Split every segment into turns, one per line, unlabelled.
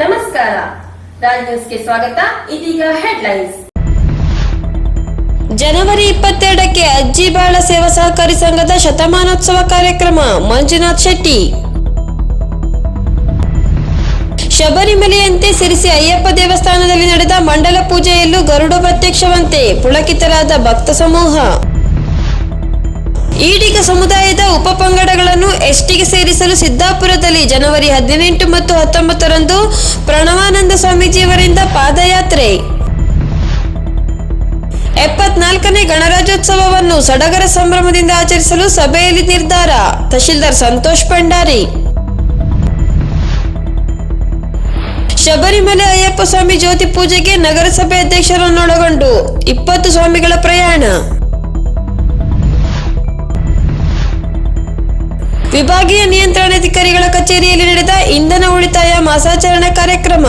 ನಮಸ್ಕಾರ. ರಾಜ್ ನ್ಯೂಸ್ಗೆ ಸ್ವಾಗತ. ಇದೀಗ ಹೆಡ್ಲೈನ್ಸ್
ಜನವರಿ ಇಪ್ಪತ್ತೆರಡಕ್ಕೆ ಅಜ್ಜಿ ಬಾಳ ಸೇವಾ ಸಹಕಾರಿ ಸಂಘದ ಶತಮಾನೋತ್ಸವ ಕಾರ್ಯಕ್ರಮ, ಮಂಜುನಾಥ್ ಶೆಟ್ಟಿ. ಶಬರಿಮಲೆಯಂತೆ ಸಿರಿಸಿ ಅಯ್ಯಪ್ಪ ದೇವಸ್ಥಾನದಲ್ಲಿ ನಡೆದ ಮಂಡಲ ಪೂಜೆಯಲ್ಲೂ ಗರುಡ ಪ್ರತ್ಯಕ್ಷವಂತೆ ಪುಳಕಿತರಾದ ಭಕ್ತ ಸಮೂಹ. ಈಡಿಗ ಸಮುದಾಯದ ಉಪಪಂಗಡಗಳನ್ನು ಎಸ್ಟಿಗೆ ಸೇರಿಸಲು ಸಿದ್ದಾಪುರದಲ್ಲಿ ಜನವರಿ ಹದಿನೆಂಟು ಮತ್ತು ಹತ್ತೊಂಬತ್ತರಂದು ಪ್ರಣವಾನಂದ ಸ್ವಾಮೀಜಿಯವರಿಂದ ಪಾದಯಾತ್ರೆ. ಎಪ್ಪತ್ನಾಲ್ಕನೇ ಗಣರಾಜ್ಯೋತ್ಸವವನ್ನು ಸಡಗರ ಸಂಭ್ರಮದಿಂದ ಆಚರಿಸಲು ಸಭೆಯಲ್ಲಿ ನಿರ್ಧಾರ, ತಹಶೀಲ್ದಾರ್ ಸಂತೋಷ್ ಭಂಡಾರಿ. ಶಬರಿಮಲೆ ಅಯ್ಯಪ್ಪ ಸ್ವಾಮಿ ಜ್ಯೋತಿ ಪೂಜೆಗೆ ನಗರಸಭೆ ಅಧ್ಯಕ್ಷರನ್ನೊಳಗೊಂಡು ಇಪ್ಪತ್ತು ಸ್ವಾಮಿಗಳ ಪ್ರಯಾಣ. ವಿಭಾಗೀಯ ನಿಯಂತ್ರಣಾಧಿಕಾರಿಗಳ ಕಚೇರಿಯಲ್ಲಿ ನಡೆದ ಇಂಧನ ಉಳಿತಾಯ ಮಾಸಾಚರಣೆ ಕಾರ್ಯಕ್ರಮ.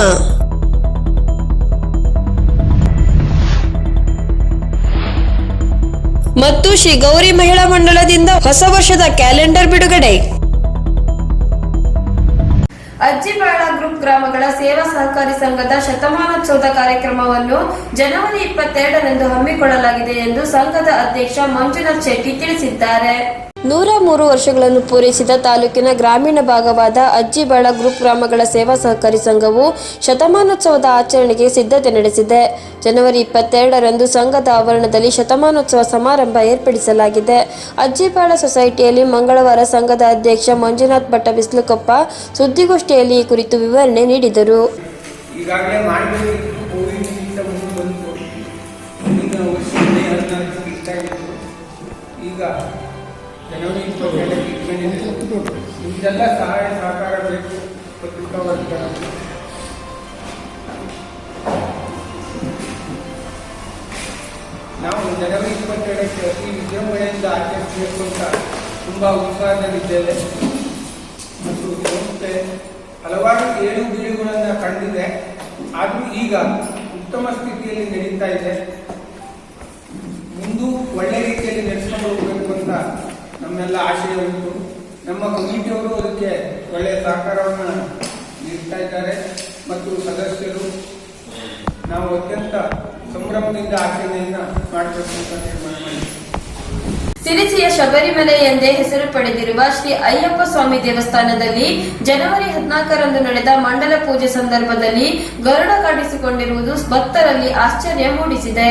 ಮತ್ತು ಶ್ರೀ ಗೌರಿ ಮಹಿಳಾ ಮಂಡಳದಿಂದ ಹೊಸ ವರ್ಷದ ಕ್ಯಾಲೆಂಡರ್ ಬಿಡುಗಡೆ.
ಅಜ್ಜಿಬಾಳ ಗ್ರೂಪ್ ಗ್ರಾಮಗಳ ಸೇವಾ ಸಹಕಾರಿ ಸಂಘದ ಶತಮಾನೋತ್ಸವದ ಕಾರ್ಯಕ್ರಮವನ್ನು ಜನವರಿ ಇಪ್ಪತ್ತೆರಡರಂದು ಹಮ್ಮಿಕೊಳ್ಳಲಾಗಿದೆ ಎಂದು ಸಂಘದ ಅಧ್ಯಕ್ಷ ಮಂಜುನಾಥ್ ಶೆಟ್ಟಿ ತಿಳಿಸಿದ್ದಾರೆ.
ನೂರ ಮೂರು ವರ್ಷಗಳನ್ನು ಪೂರೈಸಿದ ತಾಲೂಕಿನ ಗ್ರಾಮೀಣ ಭಾಗವಾದ ಅಜ್ಜಿಬಾಳ ಗ್ರೂಪ್ ಗ್ರಾಮಗಳ ಸೇವಾ ಸಹಕಾರಿ ಸಂಘವು ಶತಮಾನೋತ್ಸವದ ಆಚರಣೆಗೆ ಸಿದ್ಧತೆ ನಡೆಸಿದೆ. ಜನವರಿ ಇಪ್ಪತ್ತೆರಡರಂದು ಸಂಘದ ಆವರಣದಲ್ಲಿ ಶತಮಾನೋತ್ಸವ ಸಮಾರಂಭ ಏರ್ಪಡಿಸಲಾಗಿದೆ. ಅಜ್ಜಿಬಾಳ ಸೊಸೈಟಿಯಲ್ಲಿ ಮಂಗಳವಾರ ಸಂಘದ ಅಧ್ಯಕ್ಷ ಮಂಜುನಾಥ್ ಭಟ್ಟ ಬಿಸ್ಲುಕೊಪ್ಪ ಸುದ್ದಿಗೋಷ್ಠಿಯಲ್ಲಿ ಈ ಕುರಿತು ವಿವರಣೆ ನೀಡಿದರು.
ಈಗ ನಿಮ್ದೆಲ್ಲ ಸಹಾಯ ಸಹಕಾರ ಬೇಕು. ನಾವು ಜನವರಿ ಇಪ್ಪತ್ತೆರಡಕ್ಕೆ ಅತಿ ವಿಜೃಂಭಣೆಯಿಂದ ಆಚರಿಸಬೇಕು ಅಂತ ತುಂಬ ಉತ್ಸಾಹದಲ್ಲಿದ್ದೇವೆ. ಮತ್ತು ಸಂಸ್ಥೆ ಹಲವಾರು ಏಳು ಬೀಳುಗಳನ್ನು ಕಂಡಿದೆ. ಆದರೂ ಈಗ ಉತ್ತಮ ಸ್ಥಿತಿಯಲ್ಲಿ ನಡೀತಾ ಇದೆ. ಮುಂದೂ ಒಳ್ಳೆ ರೀತಿಯಲ್ಲಿ ನಡೆಸ್ಕೊಂಡು ಹೋಗಬೇಕು ಅಂತ ನಮ್ಮೆಲ್ಲ ಆಶಯ ಉಂಟು. ನಮ್ಮ ಕಮಿಟಿಯವರು ಅದಕ್ಕೆ ಒಳ್ಳೆಯ ಸಹಕಾರವನ್ನು ನೀಡ್ತಾ ಇದ್ದಾರೆ. ಮತ್ತು ಸದಸ್ಯರು ನಾವು ಅತ್ಯಂತ ಸಂಭ್ರಮದಿಂದ ಆಚರಣೆಯನ್ನ ಮಾಡಬೇಕು ಅಂತ ತೀರ್ಮಾನ ಮಾಡಿದ್ದೀವಿ
ಸಿರಿಸಿಯ ಶಬರಿಮಲೆ ಎಂದೇ ಹೆಸರು ಪಡೆದಿರುವ ಶ್ರೀ ಅಯ್ಯಪ್ಪ ಸ್ವಾಮಿ ದೇವಸ್ಥಾನದಲ್ಲಿ ಜನವರಿ ಹದಿನಾಲ್ಕರಂದು ನಡೆದ ಮಂಡಲ ಪೂಜೆ ಸಂದರ್ಭದಲ್ಲಿ ಗರುಡ ಕಾಣಿಸಿಕೊಂಡಿರುವುದು ಭಕ್ತರಲ್ಲಿ ಆಶ್ಚರ್ಯ ಮೂಡಿಸಿದೆ.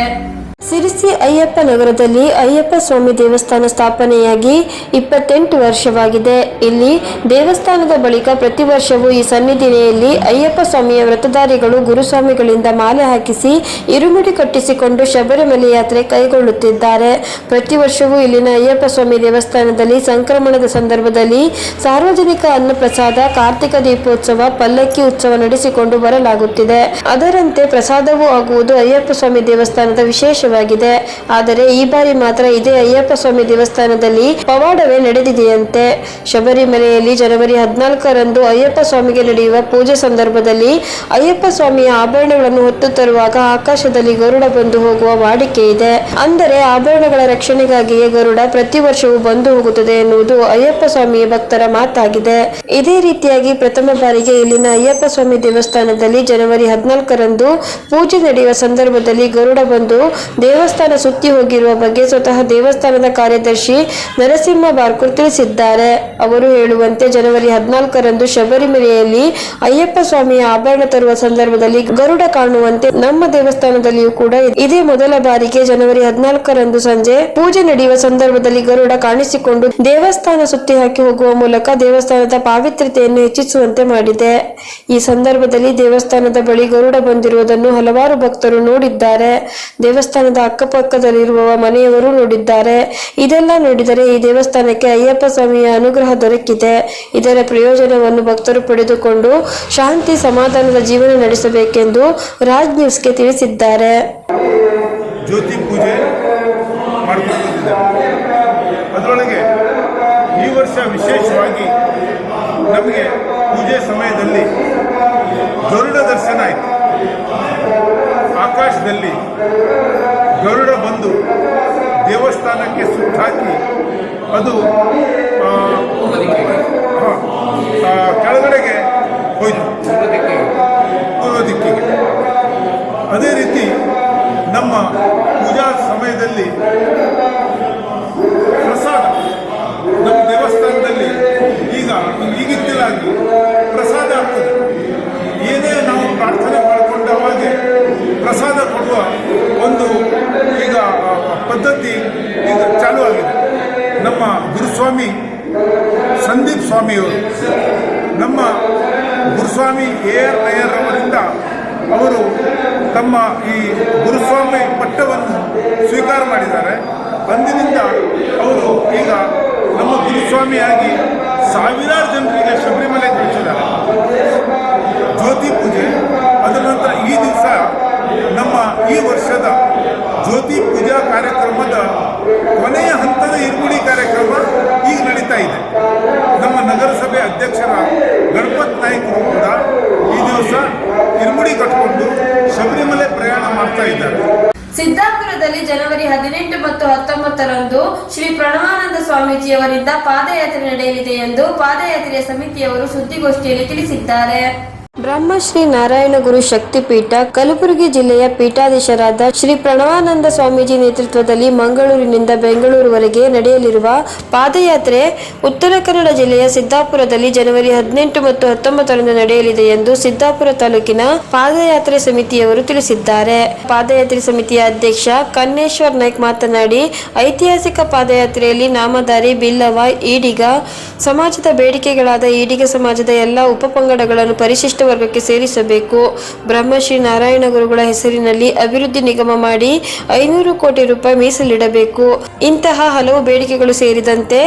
ಸಿರಿಸಿ ಅಯ್ಯಪ್ಪ ನಗರದಲ್ಲಿ ಅಯ್ಯಪ್ಪ ಸ್ವಾಮಿ ದೇವಸ್ಥಾನ ಸ್ಥಾಪನೆಯಾಗಿ ಇಪ್ಪತ್ತೆಂಟು ವರ್ಷವಾಗಿದೆ. ಇಲ್ಲಿ ದೇವಸ್ಥಾನದ ಬಳಿಕ ಪ್ರತಿ ವರ್ಷವೂ ಈ ಸನ್ನಿಧಿನೆಯಲ್ಲಿ ಅಯ್ಯಪ್ಪ ಸ್ವಾಮಿಯ ವ್ರತಧಾರಿಗಳು ಗುರುಸ್ವಾಮಿಗಳಿಂದ ಮಾಲೆ ಹಾಕಿಸಿ ಇರುಮುಡಿ ಕಟ್ಟಿಸಿಕೊಂಡು ಶಬರಿಮಲೆ ಯಾತ್ರೆ ಕೈಗೊಳ್ಳುತ್ತಿದ್ದಾರೆ. ಪ್ರತಿ ವರ್ಷವೂ ಇಲ್ಲಿನ ಅಯ್ಯಪ್ಪ ಸ್ವಾಮಿ ದೇವಸ್ಥಾನದಲ್ಲಿ ಸಂಕ್ರಮಣದ ಸಂದರ್ಭದಲ್ಲಿ ಸಾರ್ವಜನಿಕ ಅನ್ನಪ್ರಸಾದ, ಕಾರ್ತಿಕ ದೀಪೋತ್ಸವ, ಪಲ್ಲಕ್ಕಿ ಉತ್ಸವ ನಡೆಸಿಕೊಂಡು ಬರಲಾಗುತ್ತಿದೆ. ಅದರಂತೆ ಪ್ರಸಾದವೂ ಆಗುವುದು ಅಯ್ಯಪ್ಪ ಸ್ವಾಮಿ ದೇವಸ್ಥಾನದ ವಿಶೇಷವಾಗಿದೆ. ಆದರೆ ಈ ಬಾರಿ ಮಾತ್ರ ಇದೇ ಅಯ್ಯಪ್ಪ ಸ್ವಾಮಿ ದೇವಸ್ಥಾನದಲ್ಲಿ ಪವಾಡವೇ ನಡೆದಿದೆಯಂತೆ. ಶಬರಿಮಲೆಯಲ್ಲಿ ಜನವರಿ ಹದಿನಾಲ್ಕರಂದು ಅಯ್ಯಪ್ಪ ಸ್ವಾಮಿಗೆ ನಡೆಯುವ ಪೂಜೆ ಸಂದರ್ಭದಲ್ಲಿ ಅಯ್ಯಪ್ಪ ಸ್ವಾಮಿಯ ಆಭರಣಗಳನ್ನು ಹೊತ್ತು ತರುವಾಗ ಆಕಾಶದಲ್ಲಿ ಗರುಡ ಬಂದು ಹೋಗುವ ವಾಡಿಕೆ ಇದೆ. ಅಂದರೆ ಆಭರಣಗಳ ರಕ್ಷಣೆಗಾಗಿಯೇ ಗರುಡ ಪ್ರತಿ ವರ್ಷವೂ ಬಂದು ಹೋಗುತ್ತದೆ ಎನ್ನುವುದು ಅಯ್ಯಪ್ಪ ಸ್ವಾಮಿಯ ಭಕ್ತರ ಮಾತಾಗಿದೆ. ಇದೇ ರೀತಿಯಾಗಿ ಪ್ರಥಮ ಬಾರಿಗೆ ಇಲ್ಲಿನ ಅಯ್ಯಪ್ಪ ಸ್ವಾಮಿ ದೇವಸ್ಥಾನದಲ್ಲಿ ಜನವರಿ ಹದಿನಾಲ್ಕರಂದು ಪೂಜೆ ನಡೆಯುವ ಸಂದರ್ಭದಲ್ಲಿ ಗರುಡ ಬಂದು ದೇವಸ್ಥಾನ ಸುತ್ತಿ ಹೋಗಿರುವ ಬಗ್ಗೆ ಸ್ವತಃ ದೇವಸ್ಥಾನದ ಕಾರ್ಯದರ್ಶಿ ನರಸಿಂಹ ಬಾರ್ಕೂರ್ ತಿಳಿಸಿದ್ದಾರೆ. ಅವರು ಹೇಳುವಂತೆ ಜನವರಿ ಹದಿನಾಲ್ಕರಂದು ಶಬರಿಮಲೆಯಲ್ಲಿ ಅಯ್ಯಪ್ಪ ಸ್ವಾಮಿಯ ಆಭರಣ ತರುವ ಸಂದರ್ಭದಲ್ಲಿ ಗರುಡ ಕಾಣುವಂತೆ ನಮ್ಮ ದೇವಸ್ಥಾನದಲ್ಲಿಯೂ ಕೂಡ ಇದೇ. ಮೊದಲ ಬಾರಿಗೆ ಜನವರಿ ಹದಿನಾಲ್ಕರಂದು ಸಂಜೆ ಪೂಜೆ ನಡೆಯುವ ಸಂದರ್ಭದಲ್ಲಿ ಗರುಡ ಕಾಣಿಸಿಕೊಂಡು ದೇವಸ್ಥಾನ ಸುತ್ತಿ ಹಾಕಿ ಹೋಗುವ ಮೂಲಕ ದೇವಸ್ಥಾನದ ಪಾವಿತ್ರ್ಯತೆಯನ್ನು ಹೆಚ್ಚಿಸುವಂತೆ ಮಾಡಿದೆ. ಈ ಸಂದರ್ಭದಲ್ಲಿ ದೇವಸ್ಥಾನದ ಬಳಿ ಗರುಡ ಬಂದಿರುವುದನ್ನು ಹಲವಾರು ಭಕ್ತರು ನೋಡಿದ್ದಾರೆ. ದೇವಸ್ಥಾನದ ಅಕ್ಕಪಕ್ಕದಲ್ಲಿರುವ ಮನೆಯವರು ನೋಡಿದ್ದಾರೆ. ಇದೆಲ್ಲ ನೋಡಿದರೆ ಈ ದೇವಸ್ಥಾನಕ್ಕೆ ಅಯ್ಯಪ್ಪ ಸ್ವಾಮಿಯ ಅನುಗ್ರಹ ದೊರಕಿದೆ. ಇದರ ಪ್ರಯೋಜನವನ್ನು ಭಕ್ತರು ಪಡೆದುಕೊಂಡು ಶಾಂತಿ ಸಮಾಧಾನದ ಜೀವನ ನಡೆಸಬೇಕೆಂದು ರಾಜ್ ನ್ಯೂಸ್ಗೆ ತಿಳಿಸಿದ್ದಾರೆ.
ಜ್ಯೋತಿ ಪೂಜೆ ಅದರೊಳಗೆ ಈ ವರ್ಷ ವಿಶೇಷವಾಗಿ ನಮಗೆ ಪೂಜೆ ಸಮಯದಲ್ಲಿ ದರ್ಶನ ಆಯಿತು. ಆಕಾಶದಲ್ಲಿ ದೇವಸ್ಥಾನಕ್ಕೆ ಸುತ್ತಾಕಿ ಅದು ಕೆಳಗಡೆಗೆ ಹೋಯ್ತು. ಪೂರ್ವ ದಿಕ್ಕಿಗೆ. ಅದೇ ರೀತಿ ನಮ್ಮ ಪೂಜಾ ಸಮಯದಲ್ಲಿ ಪ್ರಸಾದ, ನಮ್ಮ ದೇವಸ್ಥಾನದಲ್ಲಿ ಈಗ ಈಗಿದ್ದಲಾಗಿ ಪ್ರಸಾದ ಆಗ್ತದೆ. ಏನೇ ನಾವು ಪ್ರಾರ್ಥನೆ ಮಾಡಿಕೊಂಡ ಹಾಗೆ ಪ್ರಸಾದ ಕೊಡುವ ಒಂದು ಈಗ ಪದ್ಧತಿ ಈಗ ಚಾಲೂ ಆಗಿದೆ. ನಮ್ಮ ಗುರುಸ್ವಾಮಿ, ಸಂದೀಪ್ ಸ್ವಾಮಿಯವರು, ನಮ್ಮ ಗುರುಸ್ವಾಮಿ ಎ ಆರ್ ನಯ್ಯರ್ ಅವರಿಂದ ಅವರು ತಮ್ಮ ಈ ಗುರುಸ್ವಾಮಿ ಪಟ್ಟವನ್ನು ಸ್ವೀಕಾರ ಮಾಡಿದ್ದಾರೆ. ಅಂದಿನಿಂದ ಅವರು ಈಗ ನಮ್ಮ ಗುರುಸ್ವಾಮಿಯಾಗಿ ಸಾವಿರಾರು ಜನರಿಗೆ ಶಬರಿಮಲೆ ತಿಳಿಸಿದ್ದಾರೆ ಜ್ಯೋತಿ ಪೂಜೆ ಅದರ ನಂತರ ಈ ದಿವಸ ನಮ್ಮ ಈ ವರ್ಷದ ಜ್ಯೋತಿ ಪೂಜಾ ಕಾರ್ಯಕ್ರಮದ ಕೊನೆಯ ಹಂತದ ಇರುಮುಡಿ ಕಾರ್ಯಕ್ರಮ ಈಗ ನಡೀತಾ ಇದೆ. ನಮ್ಮ ನಗರಸಭೆ ಅಧ್ಯಕ್ಷರ ಗಣಪತ್ ನಾಯ್ಕರು ಕೂಡ ಈ ದಿವಸ ಇರುಮುಡಿ ಕಟ್ಕೊಂಡು ಶಬರಿಮಲೆ ಪ್ರಯಾಣ ಮಾಡ್ತಾ ಇದ್ದಾರೆ.
ಸಿದ್ದಾಪುರದಲ್ಲಿ ಜನವರಿ ಹದಿನೆಂಟು ಮತ್ತು ಹತ್ತೊಂಬತ್ತರಂದು ಶ್ರೀ ಪ್ರಣವಾನಂದ ಸ್ವಾಮೀಜಿಯವರಿಂದ ಪಾದಯಾತ್ರೆ ನಡೆಯಲಿದೆ ಎಂದು ಪಾದಯಾತ್ರೆಯ ಸಮಿತಿಯವರು ಸುದ್ದಿಗೋಷ್ಠಿಯಲ್ಲಿ ತಿಳಿಸಿದ್ದಾರೆ.
ಬ್ರಹ್ಮಶ್ರೀ ನಾರಾಯಣ ಗುರು ಶಕ್ತಿಪೀಠ, ಕಲಬುರಗಿ ಜಿಲ್ಲೆಯ ಪೀಠಾಧೀಶರಾದ ಶ್ರೀ ಪ್ರಣವಾನಂದ ಸ್ವಾಮೀಜಿ ನೇತೃತ್ವದಲ್ಲಿ ಮಂಗಳೂರಿನಿಂದ ಬೆಂಗಳೂರುವರೆಗೆ ನಡೆಯಲಿರುವ ಪಾದಯಾತ್ರೆ ಉತ್ತರ ಕನ್ನಡ ಜಿಲ್ಲೆಯ ಸಿದ್ದಾಪುರದಲ್ಲಿ ಜನವರಿ ಹದಿನೆಂಟು ಮತ್ತು ಹತ್ತೊಂಬತ್ತರಂದು ನಡೆಯಲಿದೆ ಎಂದು ಸಿದ್ದಾಪುರ ತಾಲೂಕಿನ ಪಾದಯಾತ್ರೆ ಸಮಿತಿಯವರು ತಿಳಿಸಿದ್ದಾರೆ. ಪಾದಯಾತ್ರೆ ಸಮಿತಿಯ ಅಧ್ಯಕ್ಷ ಕನ್ನೇಶ್ವರ್ ನಾಯ್ಕ್ ಮಾತನಾಡಿ, ಐತಿಹಾಸಿಕ ಪಾದಯಾತ್ರೆಯಲ್ಲಿ ನಾಮಧಾರಿ, ಬಿಲ್ಲವ, ಈಡಿಗ, ಸಮಾಜದ ಬೇಡಿಕೆಗಳಾದ ಈಡಿಗ ಸಮಾಜದ ಎಲ್ಲ ಉಪಪಂಗಡಗಳನ್ನು ಪರಿಶಿಷ್ಟ ವರ್ಗಕ್ಕೆ ಸೇರಿಸಬೇಕು. ಬ್ರಹ್ಮಶ್ರೀ ನಾರಾಯಣ ಗುರುಗಳ ಹೆಸರಿನಲ್ಲಿ ಅಭಿವೃದ್ಧಿ ನಿಗಮ ಮಾಡಿ ಐನೂರು ಕೋಟಿ ರೂಪಾಯಿ ಮೀಸಲಿಡಬೇಕು. ಇಂತಹ ಹಲವು ಬೇಡಿಕೆಗಳು ಸೇರಿದಂತೆ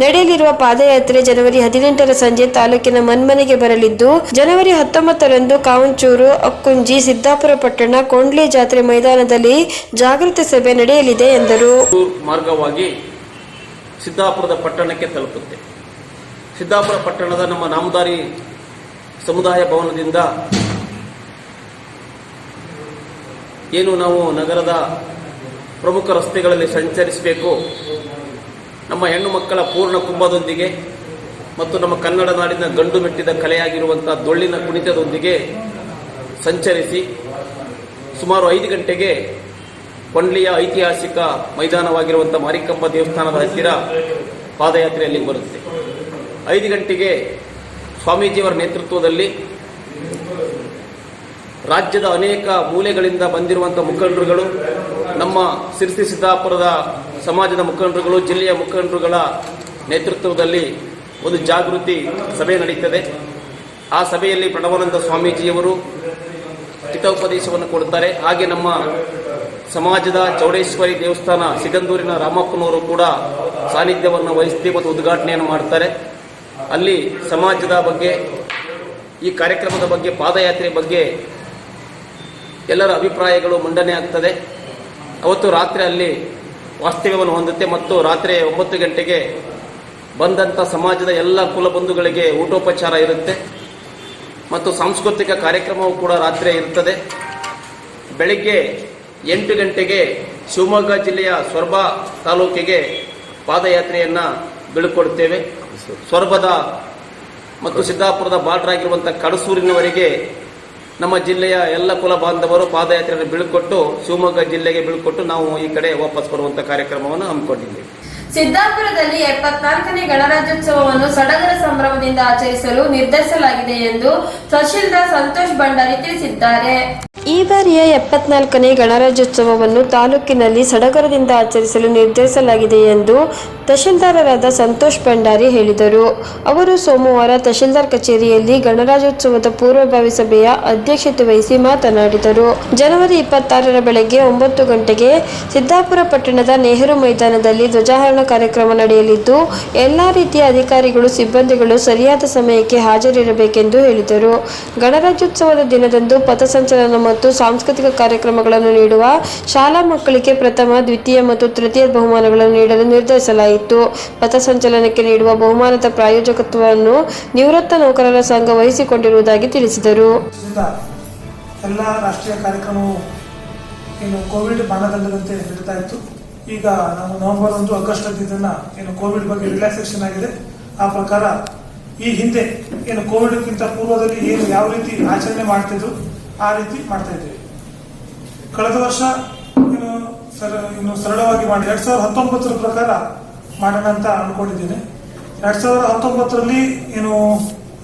ನಡೆಯಲಿರುವ ಪಾದಯಾತ್ರೆ ಜನವರಿ ಹದಿನೆಂಟರ ಸಂಜೆ ತಾಲೂಕಿನ ಮನ್ಮನೆಗೆ ಬರಲಿದ್ದು, ಜನವರಿ ಹತ್ತೊಂಬತ್ತರಂದು ಕಾವಂಚೂರು, ಅಕ್ಕುಂಜಿ, ಸಿದ್ದಾಪುರ ಪಟ್ಟಣ, ಕೊಂಡ್ಲಿ ಜಾತ್ರೆ ಮೈದಾನದಲ್ಲಿ ಜಾಗೃತಿ ಸಭೆ ನಡೆಯಲಿದೆ ಎಂದರು.
ಮಾರ್ಗವಾಗಿ ಸಿದ್ದಾಪುರದ ಪಟ್ಟಣಕ್ಕೆ ತಲುಪುತ್ತೆ. ಸಿದ್ದಾಪುರ ಪಟ್ಟಣದ ನಮ್ಮ ನಾಮದಾರಿ ಸಮುದಾಯ ಭವನದಿಂದ ಏನು ನಾವು ನಗರದ ಪ್ರಮುಖ ರಸ್ತೆಗಳಲ್ಲಿ ಸಂಚರಿಸಬೇಕು? ನಮ್ಮ ಹೆಣ್ಣು ಮಕ್ಕಳ ಪೂರ್ಣ ಕುಂಭದೊಂದಿಗೆ ಮತ್ತು ನಮ್ಮ ಕನ್ನಡ ನಾಡಿನ ಗಂಡು ಮೆಟ್ಟಿದ ಕಲೆಯಾಗಿರುವಂಥ ದೊಳ್ಳಿನ ಕುಣಿತದೊಂದಿಗೆ ಸಂಚರಿಸಿ ಸುಮಾರು ಐದು ಗಂಟೆಗೆ ಕೊಂಡ್ಲಿಯ ಐತಿಹಾಸಿಕ ಮೈದಾನವಾಗಿರುವಂಥ ಮಾರಿಕಂಬ ದೇವಸ್ಥಾನದ ಹತ್ತಿರ ಪಾದಯಾತ್ರೆಯಲ್ಲಿ ಬರುತ್ತೆ. ಐದು ಗಂಟೆಗೆ ಸ್ವಾಮೀಜಿಯವರ ನೇತೃತ್ವದಲ್ಲಿ ರಾಜ್ಯದ ಅನೇಕ ಮೂಲೆಗಳಿಂದ ಬಂದಿರುವಂಥ ಮುಖಂಡರುಗಳು, ನಮ್ಮ ಸಿರ್ಸಿ ಸಿದ್ದಾಪುರದ ಸಮಾಜದ ಮುಖಂಡರುಗಳು, ಜಿಲ್ಲೆಯ ಮುಖಂಡರುಗಳ ನೇತೃತ್ವದಲ್ಲಿ ಒಂದು ಜಾಗೃತಿ ಸಭೆ ನಡೀತದೆ. ಆ ಸಭೆಯಲ್ಲಿ ಪ್ರಣವಾನಂದ ಸ್ವಾಮೀಜಿಯವರು ಹಿತೋಪದೇಶವನ್ನು ಕೊಡುತ್ತಾರೆ. ಹಾಗೆ ನಮ್ಮ ಸಮಾಜದ ಚೌಡೇಶ್ವರಿ ದೇವಸ್ಥಾನ ಸಿಗಂದೂರಿನ ರಾಮಪ್ಪನವರು ಕೂಡ ಸಾನ್ನಿಧ್ಯವನ್ನು ವಹಿಸಿ ಮತ್ತು ಉದ್ಘಾಟನೆಯನ್ನು ಮಾಡ್ತಾರೆ. ಅಲ್ಲಿ ಸಮಾಜದ ಬಗ್ಗೆ, ಈ ಕಾರ್ಯಕ್ರಮದ ಬಗ್ಗೆ, ಪಾದಯಾತ್ರೆ ಬಗ್ಗೆ ಎಲ್ಲರ ಅಭಿಪ್ರಾಯಗಳು ಮಂಡನೆ ಆಗ್ತದೆ. ಅವತ್ತು ರಾತ್ರಿ ಅಲ್ಲಿ ವಾಸ್ತವ್ಯವನ್ನು ಹೊಂದುತ್ತೆ ಮತ್ತು ರಾತ್ರಿ ಒಂಬತ್ತು ಗಂಟೆಗೆ ಬಂದಂಥ ಸಮಾಜದ ಎಲ್ಲ ಕುಲಬಂಧುಗಳಿಗೆ ಊಟೋಪಚಾರ ಇರುತ್ತೆ. ಮತ್ತು ಸಾಂಸ್ಕೃತಿಕ ಕಾರ್ಯಕ್ರಮವೂ ಕೂಡ ರಾತ್ರಿ ಇರ್ತದೆ. ಬೆಳಿಗ್ಗೆ ಎಂಟು ಗಂಟೆಗೆ ಶಿವಮೊಗ್ಗ ಜಿಲ್ಲೆಯ ಸೊರಬ ತಾಲೂಕಿಗೆ ಪಾದಯಾತ್ರೆಯನ್ನು ಬೀಳ್ಕೊಡ್ತೇವೆ ಸೊರಬದ ಮತ್ತು ಸಿದ್ದಾಪುರದ ಬಾರ್ಡರ್ ಆಗಿರುವಂಥ ಕಡಸೂರಿನವರೆಗೆ ನಮ್ಮ ಜಿಲ್ಲೆಯ ಎಲ್ಲ ಕುಲ ಬಾಂಧವರು ಪಾದಯಾತ್ರೆಯನ್ನು ಬೀಳ್ಕೊಟ್ಟು ಶಿವಮೊಗ್ಗ ಜಿಲ್ಲೆಗೆ ಬೀಳ್ಕೊಟ್ಟು ನಾವು ಈ ಕಡೆ ವಾಪಸ್ ಬರುವಂಥ ಕಾರ್ಯಕ್ರಮವನ್ನು ಹಮ್ಮಿಕೊಂಡಿದ್ದೇವೆ.
ಸಿದ್ದಾಪುರದಲ್ಲಿ ಎಪ್ಪತ್ನಾಲ್ಕನೇ ಗಣರಾಜ್ಯೋತ್ಸವವನ್ನು ಸಡಗರ ಸಂಭ್ರಮದಿಂದ ಆಚರಿಸಲು ನಿರ್ಧರಿಸಲಾಗಿದೆ ಎಂದು ತಹಶೀಲ್ದಾರ್ ಸಂತೋಷ್ ಭಂಡಾರಿ ತಿಳಿಸಿದ್ದಾರೆ.
ಈ ಬಾರಿಯ ಎಪ್ಪತ್ನಾಲ್ಕನೇ ಗಣರಾಜ್ಯೋತ್ಸವವನ್ನು ತಾಲೂಕಿನಲ್ಲಿ ಸಡಗರದಿಂದ ಆಚರಿಸಲು ನಿರ್ಧರಿಸಲಾಗಿದೆ ಎಂದು ತಹಶೀಲ್ದಾರರಾದ ಸಂತೋಷ್ ಭಂಡಾರಿ ಹೇಳಿದರು. ಅವರು ಸೋಮವಾರ ತಹಶೀಲ್ದಾರ್ ಕಚೇರಿಯಲ್ಲಿ ಗಣರಾಜ್ಯೋತ್ಸವದ ಪೂರ್ವಭಾವಿ ಸಭೆಯ ಅಧ್ಯಕ್ಷತೆ ವಹಿಸಿ ಮಾತನಾಡಿದರು. ಜನವರಿ ಇಪ್ಪತ್ತಾರರ ಬೆಳಗ್ಗೆ ಒಂಬತ್ತು ಗಂಟೆಗೆ ಸಿದ್ದಾಪುರ ಪಟ್ಟಣದ ನೆಹರು ಮೈದಾನದಲ್ಲಿ ಧ್ವಜಾರೋಹಣ ಕಾರ್ಯಕ್ರಮ ನಡೆಯಲಿದ್ದು, ಎಲ್ಲ ರೀತಿಯ ಅಧಿಕಾರಿಗಳು, ಸಿಬ್ಬಂದಿಗಳು ಸರಿಯಾದ ಸಮಯಕ್ಕೆ ಹಾಜರಿರಬೇಕೆಂದು ಹೇಳಿದರು. ಗಣರಾಜ್ಯೋತ್ಸವದ ದಿನದಂದು ಪಥಸಂಚಲನ ಮತ್ತು ಸಾಂಸ್ಕೃತಿಕ ಕಾರ್ಯಕ್ರಮಗಳನ್ನು ನೀಡುವ ಶಾಲಾ ಮಕ್ಕಳಿಗೆ ಪ್ರಥಮ, ದ್ವಿತೀಯ ಮತ್ತು ತೃತೀಯ ಬಹುಮಾನಗಳನ್ನು ನೀಡಲು ನಿರ್ಧರಿಸಲಾಯಿತು. ಪಥಸಂಚಲನಕ್ಕೆ ನೀಡುವ ಬಹುಮಾನದ ಪ್ರಾಯೋಜಕತ್ವವನ್ನು ನಿವೃತ್ತ ನೌಕರರ ಸಂಘ ವಹಿಸಿಕೊಂಡಿರುವುದಾಗಿ ತಿಳಿಸಿದರು.
ಎಲ್ಲ ರಾಷ್ಟ್ರೀಯ ಕಾರ್ಯಕ್ರಮವು ಏನು ಕೋವಿಡ್ ಮಾನದಂಡದಂತೆ ನಡೀತಾ ಇತ್ತು. ಈಗ ನಾವು ನವೆಂಬರ್ ಒಂದು ಆಗಸ್ಟ್ ಹದಿನೈದನ್ನ ಏನು ಕೋವಿಡ್ ಬಗ್ಗೆ ರಿಲ್ಯಾಕ್ಸೇಷನ್ ಆಗಿದೆ. ಆ ಪ್ರಕಾರ ಈ ಹಿಂದೆ ಏನು ಕೋವಿಡ್ಗಿಂತ ಪೂರ್ವದಲ್ಲಿ ಏನು ಯಾವ ರೀತಿ ಆಚರಣೆ ಮಾಡ್ತಿದ್ರು, ಆ ರೀತಿ ಮಾಡ್ತಾ ಇದ್ದೀವಿ ಕಳೆದ ವರ್ಷ ಇನ್ನು ಸರ, ಇನ್ನು ಸರಳವಾಗಿ ಮಾಡಿ ಎರಡ್ ಸಾವಿರದ ಹತ್ತೊಂಬತ್ತರ ಪ್ರಕಾರ ಮಾಡೋಣ ಅಂತ ಅನ್ಕೊಂಡಿದ್ದೀನಿ. ಎರಡ್ ಸಾವಿರದ ಹತ್ತೊಂಬತ್ತರಲ್ಲಿ ಏನು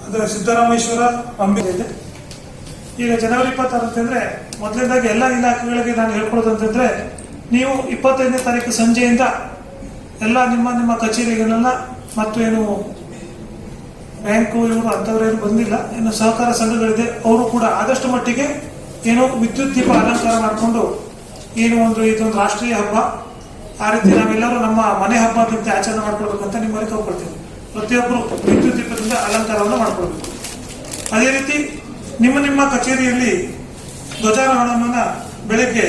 ಅದು ಸಿದ್ದರಾಮೇಶ್ವರ ಅಂಬಿ ಇದೆ. ಈಗ ಜನವರಿ ಇಪ್ಪತ್ತಾರು ಅಂತಂದ್ರೆ ಮೊದಲನೇದಾಗಿ ಎಲ್ಲ ಇಲಾಖೆಗಳಿಗೆ ನಾನು ಹೇಳ್ಕೊಡೋದಂತಂದ್ರೆ ನೀವು ಇಪ್ಪತ್ತೈದನೇ ತಾರೀಕು ಸಂಜೆಯಿಂದ ಎಲ್ಲ ನಿಮ್ಮ ನಿಮ್ಮ ಕಚೇರಿಗಳನ್ನ ಮತ್ತು ಏನು ಬ್ಯಾಂಕು ಇವರು ಅಂಥವ್ರೇನು ಬಂದಿಲ್ಲ, ಇನ್ನು ಸಹಕಾರ ಸಂಘಗಳಿದೆ, ಅವರು ಕೂಡ ಆದಷ್ಟು ಮಟ್ಟಿಗೆ ಏನೋ ವಿದ್ಯುತ್ ದೀಪ ಅಲಂಕಾರ ಮಾಡಿಕೊಂಡು ಏನು ಒಂದು ಇದೊಂದು ರಾಷ್ಟ್ರೀಯ ಹಬ್ಬ. ಆ ರೀತಿ ನಾವೆಲ್ಲರೂ ನಮ್ಮ ಮನೆ ಹಬ್ಬ ಅಂತ ಆಚರಣೆ ಅಂತ ನಿಮ್ಮಲ್ಲಿ ಕೇಳ್ಕೊಳ್ತೀವಿ ಪ್ರತಿಯೊಬ್ಬರು ವಿದ್ಯುತ್ ದೀಪದಿಂದ ಅಲಂಕಾರವನ್ನು ಮಾಡ್ಕೊಳ್ಬೇಕು. ಅದೇ ರೀತಿ ನಿಮ್ಮ ನಿಮ್ಮ ಕಚೇರಿಯಲ್ಲಿ ಧ್ವಜಾರೋಹಣವನ್ನು ಬೆಳಗ್ಗೆ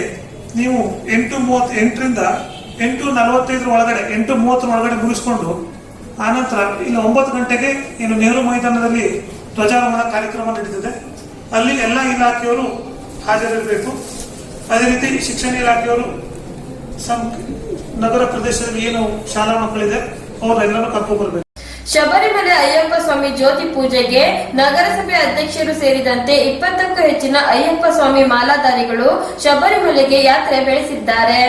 ನೀವು ಎಂಟು ಮೂವತ್ ಎಂಟರಿಂದ ಎಂಟು ನಲವತ್ತೈದರ ಒಳಗಡೆ, ಎಂಟು ಮೂವತ್ತರ ಒಳಗಡೆ ಮುಗಿಸ್ಕೊಂಡು ಆನಂತರ ಇಲ್ಲಿ ಒಂಬತ್ತು ಗಂಟೆಗೆ ಇನ್ನು ನೆಹರು ಮೈದಾನದಲ್ಲಿ ಧ್ವಜಾರೋಹಣ ಕಾರ್ಯಕ್ರಮ ನಡೀತಿದೆ. ಅಲ್ಲಿ ಎಲ್ಲ ಇಲಾಖೆಯವರು ಹಾಜರಿರಬೇಕು. ಅದೇ ರೀತಿ ಶಿಕ್ಷಣ ಇಲಾಖೆಯವರು ನಗರ ಪ್ರದೇಶದಲ್ಲಿ ಏನು ಶಾಲಾ ಮಕ್ಕಳಿದೆ ಅವರೆಲ್ಲರೂ ಕರ್ಕೊಂಡು ಬರಬೇಕು
ಶಬರಿಮಲೆ ಅಯ್ಯಪ್ಪ ಸ್ವಾಮಿ ಜ್ಯೋತಿ ಪೂಜೆಗೆ ನಗರಸಭೆ ಅಧ್ಯಕ್ಷರು ಸೇರಿದಂತೆ ಇಪ್ಪತ್ತಕ್ಕೂ ಹೆಚ್ಚಿನ ಅಯ್ಯಪ್ಪ ಸ್ವಾಮಿ ಮಾಲಾಧಾರಿಗಳು ಶಬರಿಮಲೆಗೆ ಯಾತ್ರೆ ಬೆಳೆಸಿದ್ದಾರೆ.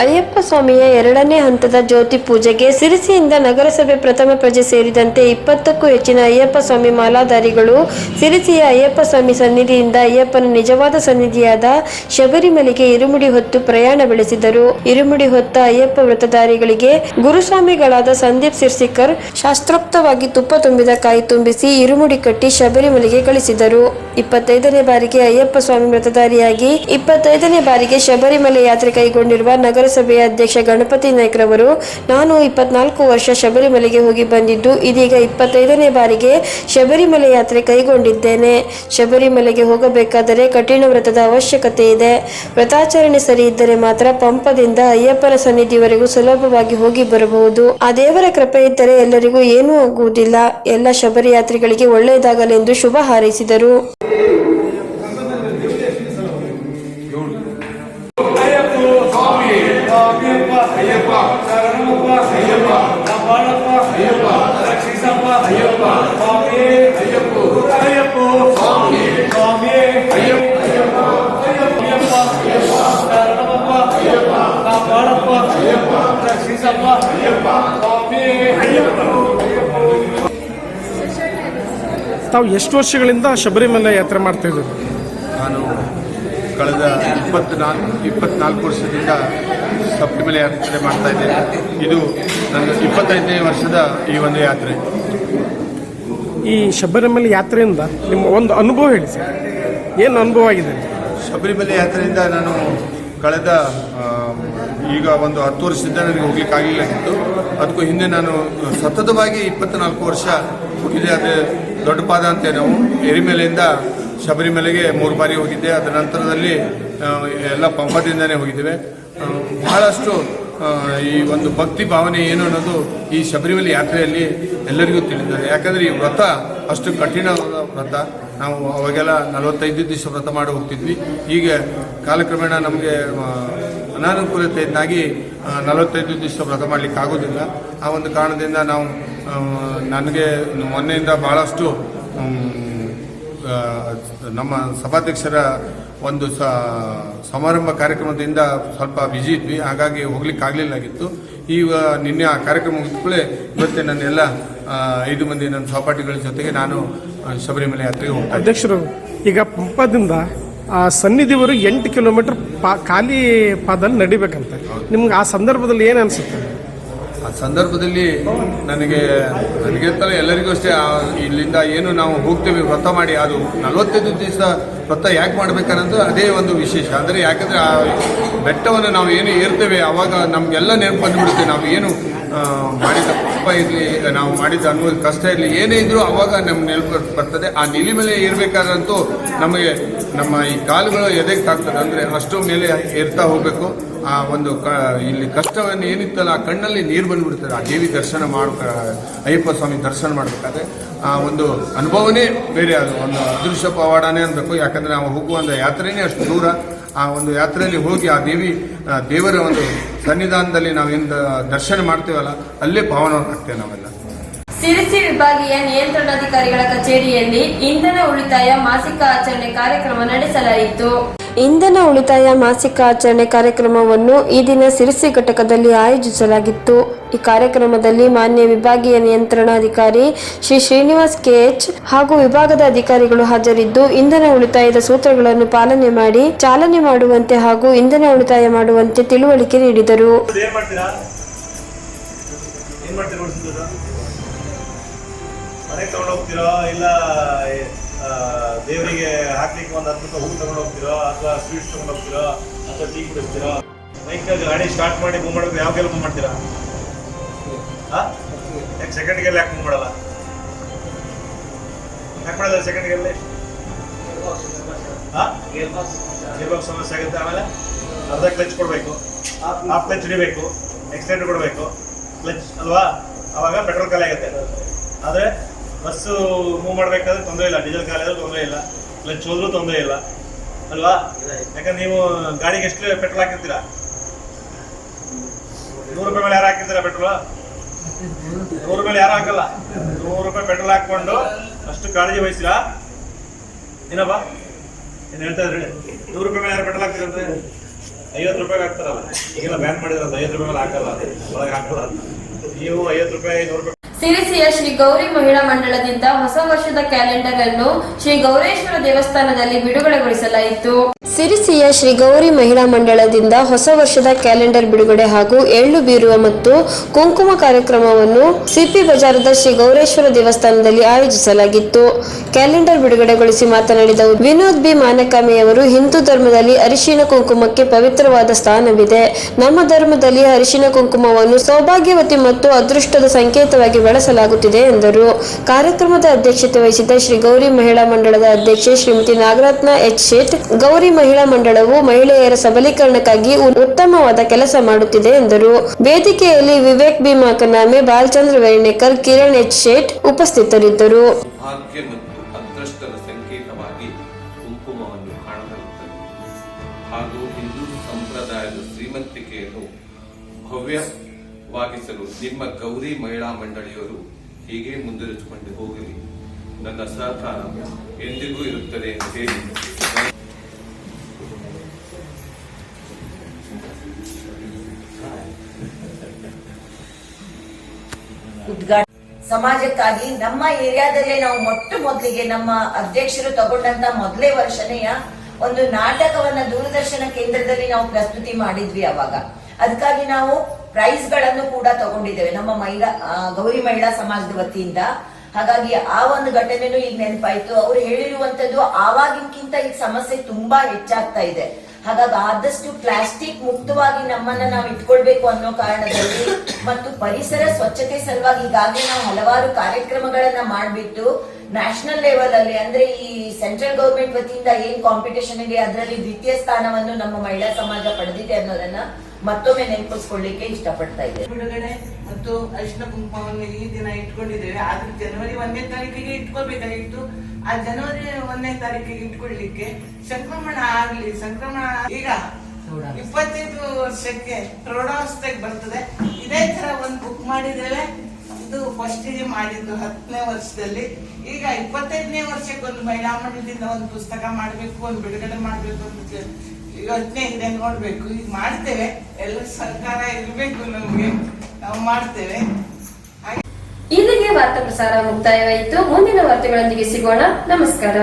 ಅಯ್ಯಪ್ಪ ಸ್ವಾಮಿಯ ಎರಡನೇ ಹಂತದ ಜ್ಯೋತಿ ಪೂಜೆಗೆ ಸಿರಿಸಿಯಿಂದ ನಗರಸಭೆ ಪ್ರಥಮ ಪ್ರಜೆ ಸೇರಿದಂತೆ ಇಪ್ಪತ್ತಕ್ಕೂ ಹೆಚ್ಚಿನ ಅಯ್ಯಪ್ಪ ಸ್ವಾಮಿ ಮಾಲಾಧಾರಿಗಳು, ಸಿರಿಸಿಯ ಅಯ್ಯಪ್ಪ ಸ್ವಾಮಿ ಸನ್ನಿಧಿಯಿಂದ ಅಯ್ಯಪ್ಪನ ನಿಜವಾದ ಸನ್ನಿಧಿಯಾದ ಶಬರಿಮಲೆಗೆ ಇರುಮುಡಿ ಹೊತ್ತು ಪ್ರಯಾಣ ಬೆಳೆಸಿದರು. ಇರುಮುಡಿ ಹೊತ್ತ ಅಯ್ಯಪ್ಪ ವ್ರತಧಾರಿಗಳಿಗೆ ಗುರುಸ್ವಾಮಿಗಳಾದ ಸಂದೀಪ್ ಸಿರ್ಸಿಕರ್ ಶಾಸ್ತ್ರೋಕ್ತವಾಗಿ ತುಪ್ಪ ತುಂಬಿದ ಕಾಯಿ ತುಂಬಿಸಿ ಇರುಮುಡಿ ಕಟ್ಟಿ ಶಬರಿಮಲೆಗೆ ಕಳಿಸಿದರು. ಇಪ್ಪತ್ತೈದನೇ ಬಾರಿಗೆ ಅಯ್ಯಪ್ಪ ಸ್ವಾಮಿ ವ್ರತಧಾರಿಯಾಗಿ ಇಪ್ಪತ್ತೈದನೇ ಬಾರಿಗೆ ಶಬರಿಮಲೆ ಯಾತ್ರೆ ಕೈಗೊಂಡಿರುವ ನಗರಸಭೆಯ ಅಧ್ಯಕ್ಷ ಗಣಪತಿ ನಾಯ್ಕರವರು, ನಾನು ಇಪ್ಪತ್ನಾಲ್ಕು ವರ್ಷ ಶಬರಿಮಲೆಗೆ ಹೋಗಿ ಬಂದಿದ್ದು, ಇದೀಗ ಇಪ್ಪತ್ತೈದನೇ ಬಾರಿಗೆ ಶಬರಿಮಲೆ ಯಾತ್ರೆ ಕೈಗೊಂಡಿದ್ದೇನೆ. ಶಬರಿಮಲೆಗೆ ಹೋಗಬೇಕಾದರೆ ಕಠಿಣ ವ್ರತದ ಅವಶ್ಯಕತೆ ಇದೆ. ವ್ರತಾಚರಣೆ ಸರಿ ಇದ್ದರೆ ಮಾತ್ರ ಪಂಪದಿಂದ ಅಯ್ಯಪ್ಪನ ಸನ್ನಿಧಿವರೆಗೂ ಸುಲಭವಾಗಿ ಹೋಗಿ ಬರಬಹುದು. ಆ ದೇವರ ಕೃಪೆ ಇದ್ದರೆ ಎಲ್ಲರಿಗೂ ಏನೂ ಆಗುವುದಿಲ್ಲ. ಎಲ್ಲ ಶಬರಿ ಯಾತ್ರಿಗಳಿಗೆ ಒಳ್ಳೆಯದಾಗಲೆಂದು ಶುಭ ಹಾರೈಸಿದರು.
ತಾವು ಎಷ್ಟು ವರ್ಷಗಳಿಂದ ಶಬರಿಮಲೆ ಯಾತ್ರೆ ಮಾಡ್ತಾ ಇದ್ದರು?
ನಾನು ಕಳೆದ ಇಪ್ಪತ್ನಾಲ್ಕು ಇಪ್ಪತ್ನಾಲ್ಕು ವರ್ಷದಿಂದ ಶಬರಿಮಲೆ ಯಾತ್ರೆ ಮಾಡ್ತಾ ಇದ್ದೇನೆ. ಇದು ನನ್ನ ಇಪ್ಪತ್ತೈದನೇ ವರ್ಷದ ಈ ಒಂದು ಯಾತ್ರೆ.
ಈ ಶಬರಿಮಲೆ ಯಾತ್ರೆಯಿಂದ ನಿಮ್ಮ ಒಂದು ಅನುಭವ ಹೇಳಿ ಸರ್. ಏನು ಅನುಭವ ಆಗಿದೆ?
ಶಬರಿಮಲೆ ಯಾತ್ರೆಯಿಂದ ನಾನು ಕಳೆದ ಈಗ ಒಂದು ಹತ್ತು ವರ್ಷದಿಂದ ನನಗೆ ಹೋಗ್ಲಿಕ್ಕೆ ಇತ್ತು ಅದಕ್ಕೂ ಹಿಂದೆ ನಾನು ಸತತವಾಗಿ ಇಪ್ಪತ್ನಾಲ್ಕು ವರ್ಷ ಹೋಗಿದ್ದೆ. ಅದು ದೊಡ್ಡ ಪಾದ ಅಂತ ನಾವು. ಎರಿಮೆಲೆಯಿಂದ ಶಬರಿಮಲೆಗೆ ಮೂರು ಬಾರಿ ಹೋಗಿದ್ದೆ. ಅದರ ನಂತರದಲ್ಲಿ ಎಲ್ಲ ಪಂಪದಿಂದನೇ ಹೋಗಿದ್ದೇವೆ. ಬಹಳಷ್ಟು ಈ ಒಂದು ಭಕ್ತಿ ಭಾವನೆ ಏನು ಅನ್ನೋದು ಈ ಶಬರಿಮಲೆ ಯಾತ್ರೆಯಲ್ಲಿ ಎಲ್ಲರಿಗೂ ತಿಳಿದಿದೆ. ಯಾಕಂದ್ರೆ ಈ ವ್ರತ ಅಷ್ಟು ಕಠಿಣವಾದ ವ್ರತ. ನಾವು ಅವಾಗೆಲ್ಲ ನಲವತ್ತೈದು ದಿವಸ ವ್ರತ ಮಾಡಿ ಹೋಗ್ತಿದ್ವಿ. ಈಗ ಕಾಲಕ್ರಮೇಣ ನಮಗೆ ಅನಾನುಕೂಲತೆಯಿಂದಾಗಿ ನಲವತ್ತೈದು ದಿವಸ ವ್ರತ ಮಾಡಲಿಕ್ಕೆ ಆಗೋದಿಲ್ಲ. ಆ ಒಂದು ಕಾರಣದಿಂದ ನಾವು ನನಗೆ ಮೊನ್ನೆಯಿಂದ ಭಾಳಷ್ಟು ನಮ್ಮ ಸಭಾಧ್ಯಕ್ಷರ ಒಂದು ಸ, ಸಮಾರಂಭ ಕಾರ್ಯಕ್ರಮದಿಂದ ಸ್ವಲ್ಪ ಬ್ಯುಸಿ ಇದ್ವಿ. ಹಾಗಾಗಿ ಹೋಗ್ಲಿಕ್ಕೆ ಆಗಲಿಲ್ಲಾಗಿತ್ತು ಈಗ ನಿನ್ನೆ ಆ ಕಾರ್ಯಕ್ರಮ ಮುಗಿದ್ಕೊಳ್ಳೆ ಇವತ್ತೇ ನನ್ನೆಲ್ಲ ಐದು ಮಂದಿ ನನ್ನ ಸಹಪಾಠಿಗಳ ಜೊತೆಗೆ ನಾನು ಶಬರಿಮಲೆ ಯಾತ್ರೆಗೆ ಹೋಗ್ತೇನೆ
ಅಧ್ಯಕ್ಷರು, ಈಗ ಪಂಪದಿಂದ ಆ ಸನ್ನಿಧಿವರು ಎಂಟು ಕಿಲೋಮೀಟರ್ ಪಾ ಖಾಲಿ ಪಾದಲ್ಲಿ ನಡಿಬೇಕಂತ. ನಿಮ್ಗೆ ಆ ಸಂದರ್ಭದಲ್ಲಿ ಏನು ಅನಿಸುತ್ತೆ?
ಆ ಸಂದರ್ಭದಲ್ಲಿ ನನಗೆ ನನಗೆ ತಲೆ ಎಲ್ಲರಿಗೂ ಅಷ್ಟೇ ಇಲ್ಲಿಂದ ಏನು ನಾವು ಹೋಗ್ತೇವೆ, ವ್ರತ ಮಾಡಿ, ಅದು ನಲವತ್ತೈದು ದಿವಸ ವ್ರತ ಯಾಕೆ ಮಾಡ್ಬೇಕನ್ನೋದು ಅದೇ ಒಂದು ವಿಶೇಷ. ಅಂದರೆ ಯಾಕಂದರೆ ಆ ಬೆಟ್ಟವನ್ನು ನಾವು ಏನು ಏರ್ತೇವೆ, ಅವಾಗ ನಮಗೆಲ್ಲ ನೆನಪು ಬಂದುಬಿಡುತ್ತೆ. ನಾವು ಏನು ಮಾಡಿದ ಪಾಪ ಇರಲಿ ನಾವು ಮಾಡಿದ ಅನುಭವ ಕಷ್ಟ ಇರಲಿ ಏನೇ ಇದ್ರೂ ಅವಾಗ ನಮ್ಮ ನೆನಪು ಬರ್ತದೆ. ಆ ನಿಲಿ ಮೇಲೆ ಇರಬೇಕಾದಂತೂ ನಮಗೆ ನಮ್ಮ ಈ ಕಾಲುಗಳು ಎದೆಗೆ ತಾಗ್ತದೆ ಅಂದರೆ ಅಷ್ಟು ಮೇಲೆ ಏರ್ತಾ ಹೋಗಬೇಕು. ಆ ಒಂದು ಕ, ಇಲ್ಲಿ ಕಷ್ಟವನ್ನು ಏನಿತ್ತಲ್ಲ, ಆ ಕಣ್ಣಲ್ಲಿ ನೀರು ಬಂದ್ಬಿಡ್ತದೆ. ಆ ದೇವಿ ದರ್ಶನ ಮಾಡ್ಕ ಅಯ್ಯಪ್ಪ ಸ್ವಾಮಿ ದರ್ಶನ ಮಾಡಬೇಕಾದ್ರೆ. ಆ ಒಂದು ಅನುಭವನೇ ಬೇರೆ ಅದು. ಒಂದು ಅದೃಶ್ಯ ಪವಾಡನೇ ಅನ್ಬೇಕು ಯಾಕಂದರೆ ನಾವು ಹೋಗುವಂಥ ಯಾತ್ರೆನೇ ಅಷ್ಟು ದೂರ. ಆ ಒಂದು ಯಾತ್ರೆಯಲ್ಲಿ ಹೋಗಿ ಆ ದೇವಿ ಆ ದೇವರ ಒಂದು ಸನ್ನಿಧಾನದಲ್ಲಿ ನಾವೇನು ದರ್ಶನ ಮಾಡ್ತೇವಲ್ಲ ಅಲ್ಲೇ ಪಾವನವಾಗ್ತೇವೆ ನಾವೆಲ್ಲ.
ಸಿರಿಸಿ ವಿಭಾಗೀಯ ನಿಯಂತ್ರಣಾಧಿಕಾರಿಗಳ ಕಚೇರಿಯಲ್ಲಿ ಇಂಧನ ಉಳಿತಾಯ ಮಾಸಿಕ ಆಚರಣೆ ಕಾರ್ಯಕ್ರಮ ನಡೆಸಲಾಯಿತು.
ಇಂಧನ ಉಳಿತಾಯ ಮಾಸಿಕ ಆಚರಣೆ ಕಾರ್ಯಕ್ರಮವನ್ನು ಈ ದಿನ ಸಿರಿಸಿ ಘಟಕದಲ್ಲಿ ಆಯೋಜಿಸಲಾಗಿತ್ತು. ಈ ಕಾರ್ಯಕ್ರಮದಲ್ಲಿ ಮಾನ್ಯ ವಿಭಾಗೀಯ ನಿಯಂತ್ರಣಾಧಿಕಾರಿ ಶ್ರೀ ಶ್ರೀನಿವಾಸ್ ಕೆಎಚ್ ಹಾಗೂ ವಿಭಾಗದ ಅಧಿಕಾರಿಗಳು ಹಾಜರಿದ್ದು, ಇಂಧನ ಉಳಿತಾಯದ ಸೂತ್ರಗಳನ್ನು ಪಾಲನೆ ಮಾಡಿ, ಚಾಲನೆ ಮಾಡುವಂತೆ ಹಾಗೂ ಇಂಧನ ಉಳಿತಾಯ ಮಾಡುವಂತೆ ತಿಳುವಳಿಕೆ ನೀಡಿದರು.
ಬೈಕ್ ಗಾಡಿ ಸ್ಟಾರ್ಟ್ ಮಾಡಿ ಮೂವ್ ಯಾವ ಕೆಲಸ ಮಾಡ್ತೀರಾ? ಯಾಕೆ ಸೆಕೆಂಡ್ ಗೆಲ್ಲ ಯಾಕೆ ಮಾಡಲ್ಲ? ಯಾಕೆ ಮಾಡಲ್ಲ ಸೆಕೆಂಡ್ ಅಲ್ಲಿ ಹಾ? ಗೇರ್ ಬಾಕ್ಸ್ ಸಮಸ್ಯೆ ಆಗುತ್ತೆ. ಆಮೇಲೆ ಅರ್ಧ ಕ್ಲಚ್ ಕೊಡಬೇಕು. ಹಾಫ್ ಕ್ಲಚ್ ಹಿಡಿಬೇಕು. ಎಕ್ಸ್ಟೆಂಡ್ ಕೊಡಬೇಕು. ಕ್ಲಚ್ ಅಲ್ವಾ? ಆವಾಗ ಪೆಟ್ರೋಲ್ ಖಾಲಿ ಆಗುತ್ತೆ. ಆದರೆ ಬಸ್ಸು ಮೂವ್ ಮಾಡಬೇಕಾದ್ರೆ ತೊಂದರೆ ಇಲ್ಲ. ಡೀಸೆಲ್ ಖಾಲಿ ಆದರೂ ತೊಂದರೆ ಇಲ್ಲ. ಕ್ಲಚ್ ಹೋದ್ರೂ ತೊಂದರೆ ಇಲ್ಲ. ಅಲ್ವಾ? ಯಾಕಂದ್ರೆ ನೀವು ಗಾಡಿಗೆ ಎಷ್ಟು ಪೆಟ್ರೋಲ್ ಹಾಕಿರ್ತೀರಾ? ನೂರು ರೂಪಾಯಿ ಮೇಲೆ ಯಾರು ಹಾಕಿರ್ತೀರಾ ಪೆಟ್ರೋಲ್ ನೂರು ಮೇಲೆ ಯಾರು ಹಾಕಲ್ಲ? ನೂರು ರೂಪಾಯಿ ಪೆಟ್ರೋಲ್ ಹಾಕೊಂಡು ಅಷ್ಟು ಕಾಳಜಿ ವಹಿಸಿಲ್ಲ ಏನಪ್ಪ ಏನ್ ಹೇಳ್ತಾ ಇದ್ರೆ? ನೂರು ರೂಪಾಯಿ ಮೇಲೆ ಯಾರು ಪೆಟ್ರೋಲ್ ಹಾಕ್ತೀರಂತೆ? ಐವತ್ತು ರೂಪಾಯಿ ಹಾಕ್ತಾರಲ್ಲ. ಈಗೆಲ್ಲ ಬ್ಯಾನ್ ಮಾಡಿದ್ರಲ್ಲ, ಐವತ್ತು ರೂಪಾಯಿ ಮೇಲೆ ಹಾಕಲ್ಲ. ಒಳಗೆ ಹಾಕಲ್ಲ ನೀವು ಐವತ್ತು ರೂಪಾಯಿ, ನೂರು ರೂಪಾಯಿ
ಸಿರಿಸಿಯ ಶ್ರೀ ಗೌರಿ ಮಹಿಳಾ ಮಂಡಳದಿಂದ ಹೊಸ ವರ್ಷದ ಕ್ಯಾಲೆಂಡರ್ ಅನ್ನು ಶ್ರೀ ಗೌರೇಶ್ವರ ದೇವಸ್ಥಾನದಲ್ಲಿ ಬಿಡುಗಡೆಗೊಳಿಸಲಾಯಿತು.
ಸಿರಿಸಿಯ ಶ್ರೀ ಗೌರಿ ಮಹಿಳಾ ಮಂಡಳದಿಂದ ಹೊಸ ವರ್ಷದ ಕ್ಯಾಲೆಂಡರ್ ಬಿಡುಗಡೆ ಹಾಗೂ ಎಳ್ಳು ಬೀರುವ ಮತ್ತು ಕುಂಕುಮ ಕಾರ್ಯಕ್ರಮವನ್ನು ಸಿಪಿ ಬಜಾರದ ಶ್ರೀ ಗೌರೇಶ್ವರ ದೇವಸ್ಥಾನದಲ್ಲಿ ಆಯೋಜಿಸಲಾಗಿತ್ತು. ಕ್ಯಾಲೆಂಡರ್ ಬಿಡುಗಡೆಗೊಳಿಸಿ ಮಾತನಾಡಿದ ವಿನೋದ್ ಬಿ. ಮಾನಕಾಮಿಯವರು ಹಿಂದೂ ಧರ್ಮದಲ್ಲಿ ಅರಿಶಿನ ಕುಂಕುಮಕ್ಕೆ ಪವಿತ್ರವಾದ ಸ್ಥಾನವಿದೆ. ನಮ್ಮ ಧರ್ಮದಲ್ಲಿ ಅರಿಶಿನ ಕುಂಕುಮವನ್ನು ಸೌಭಾಗ್ಯವತಿ ಮತ್ತು ಅದೃಷ್ಟದ ಸಂಕೇತವಾಗಿ ಬಳಸಲಾಗುತ್ತಿದೆ ಎಂದರು. ಕಾರ್ಯಕ್ರಮದ ಅಧ್ಯಕ್ಷತೆ ವಹಿಸಿದ್ದ ಶ್ರೀ ಗೌರಿ ಮಹಿಳಾ ಮಂಡಳದ ಅಧ್ಯಕ್ಷೆ ಶ್ರೀಮತಿ ನಾಗರತ್ನ ಎಚ್ ಶೇಟ್, ಗೌರಿ ಮಹಿಳಾ ಮಂಡಳವು ಮಹಿಳೆಯರ ಸಬಲೀಕರಣಕ್ಕಾಗಿ ಉತ್ತಮವಾದ ಕೆಲಸ ಮಾಡುತ್ತಿದೆ ಎಂದರು. ವೇದಿಕೆಯಲ್ಲಿ ವಿವೇಕ್ ಬಿ ಮಾಕನಾಮೆ ಬಾಲಚಂದ್ರ ವೇರ್ಣೇಕರ್, ಕಿರಣ್ ಎಚ್ ಶೇಟ್ ಉಪಸ್ಥಿತರಿದ್ದರು.
ಹಾಗೂ ಹಿಂದೂ ಸಂಪ್ರದಾಯದ ಶ್ರೀಮಂತಿಕೆಯನ್ನು ಭವ್ಯವಾಗಿಸಲು ನಿಮ್ಮ ಗೌರಿ ಮಹಿಳಾ ಮಂಡಳಿಯವರು ಹೀಗೆ ಮುಂದುವರಿಸಿಕೊಂಡು ಹೋಗಲಿ ನನ್ನ ಸಹಕಾರ ಎಂದಿಗೂ ಇರುತ್ತದೆ ಅಂತ ಹೇಳಿ.
ಸಮಾಜಕ್ಕಾಗಿ ನಮ್ಮ ಏರಿಯಾದಲ್ಲೇ ನಾವು ಮೊಟ್ಟ ಮೊದಲಿಗೆ ನಮ್ಮ ಅಧ್ಯಕ್ಷರು ತಗೊಂಡಂತ ಮೊದಲೇ ವರ್ಷನೆಯ ಒಂದು ನಾಟಕವನ್ನ ದೂರದರ್ಶನ ಕೇಂದ್ರದಲ್ಲಿ ನಾವು ಪ್ರಸ್ತುತಿ ಮಾಡಿದ್ವಿ ಅವಾಗ. ಅದಕ್ಕಾಗಿ ನಾವು ಪ್ರೈಸ್ಗಳನ್ನು ಕೂಡ ತಗೊಂಡಿದ್ದೇವೆ. ನಮ್ಮ ಮಹಿಳಾ ಗೌರಿ ಮಹಿಳಾ ಸಮಾಜದ ವತಿಯಿಂದ. ಹಾಗಾಗಿ ಆ ಒಂದು ಘಟನೆನೂ ಈಗ ನೆನಪಾಯ್ತು. ಅವ್ರು ಹೇಳಿರುವಂತದ್ದು ಆವಾಗಿನ್ಕಿಂತ ಈಗ ಸಮಸ್ಯೆ ತುಂಬಾ ಹೆಚ್ಚಾಗ್ತಾ ಇದೆ. ಹಾಗಾಗಿ ಆದಷ್ಟು ಪ್ಲಾಸ್ಟಿಕ್ ಮುಕ್ತವಾಗಿ ನಮ್ಮನ್ನ ನಾವು ಇಟ್ಕೊಳ್ಬೇಕು ಅನ್ನೋ ಕಾರಣದಲ್ಲಿ ಮತ್ತು ಪರಿಸರ ಸ್ವಚ್ಛತೆ ಸಲುವಾಗಿ ಈಗಾಗಲೇ ನಾವು ಹಲವಾರು ಕಾರ್ಯಕ್ರಮಗಳನ್ನ ಮಾಡ್ಬಿಟ್ಟು ನ್ಯಾಷನಲ್ ಲೆವೆಲ್ ಅಲ್ಲಿ, ಅಂದ್ರೆ ಈ ಸೆಂಟ್ರಲ್ ಗೌರ್ಮೆಂಟ್ ವತಿಯಿಂದ ಏನ್ ಕಾಂಪಿಟೇಷನ್ ಇದೆ, ಅದರಲ್ಲಿ ದ್ವಿತೀಯ ಸ್ಥಾನವನ್ನು ನಮ್ಮ ಮಹಿಳಾ ಸಮಾಜ ಪಡೆದಿದೆ ಅನ್ನೋದನ್ನ ಮತ್ತೊಮ್ಮೆ ನೆನಪಿಸ್ಕೊಳ್ಳಿಕ್ಕೆ ಇಷ್ಟಪಡ್ತಾ ಇದೆ
ಬಿಡುಗಡೆ ಮತ್ತು ಅರಿಶಿನ ಕುಂಕುಮವನ್ನು ಈ ದಿನ ಇಟ್ಕೊಂಡಿದ್ದೇವೆ. ಆದ್ರೆ ಜನವರಿ ಒಂದನೇ ತಾರೀಕಿಗೆ ಇಟ್ಕೋಬೇಕಾಗಿತ್ತು ಆ ಜನವರಿ ಒಂದನೇ ತಾರೀಕಿಗೆ ಇಟ್ಕೊಳ್ಳಿಕ್ಕೆ ಸಂಕ್ರಮಣ ಆಗ್ಲಿ, ಸಂಕ್ರಮಣ ಈಗ ಇಪ್ಪತ್ತೈದು ವರ್ಷಕ್ಕೆ ಪ್ರೌಢಾವಸ್ಥೆಗೆ ಬರ್ತದೆ. ಇದೇ ತರ ಒಂದು ಬುಕ್ ಮಾಡಿದ್ದೇವೆ. ಇದು ಫಸ್ಟಿಗೆ ಮಾಡಿದ್ದು ಹತ್ತನೇ ವರ್ಷದಲ್ಲಿ. ಈಗ ಇಪ್ಪತ್ತೈದನೇ ವರ್ಷಕ್ಕೆ ಒಂದು ಮಹಿಳಾ ಮಂಡಲದಿಂದ ಒಂದು ಪುಸ್ತಕ ಮಾಡಬೇಕು, ಒಂದು ಬಿಡುಗಡೆ ಮಾಡಬೇಕು ಅಂತ ಯೋಚನೆ ಇದೆ, ನೋಡಬೇಕು. ಈಗ ಮಾಡ್ತೇವೆ. ಎಲ್ಲ ಸರ್ಕಾರ ಇರಬೇಕು ನಮಗೆ. ನಾವು ಮಾಡ್ತೇವೆ.
ಇಲ್ಲಿಗೆ ವಾರ್ತಾ ಪ್ರಸಾರ ಮುಕ್ತಾಯವಾಯಿತು. ಮುಂದಿನ ವಾರ್ತೆಗಳೊಂದಿಗೆ ಸಿಗೋಣ. ನಮಸ್ಕಾರ.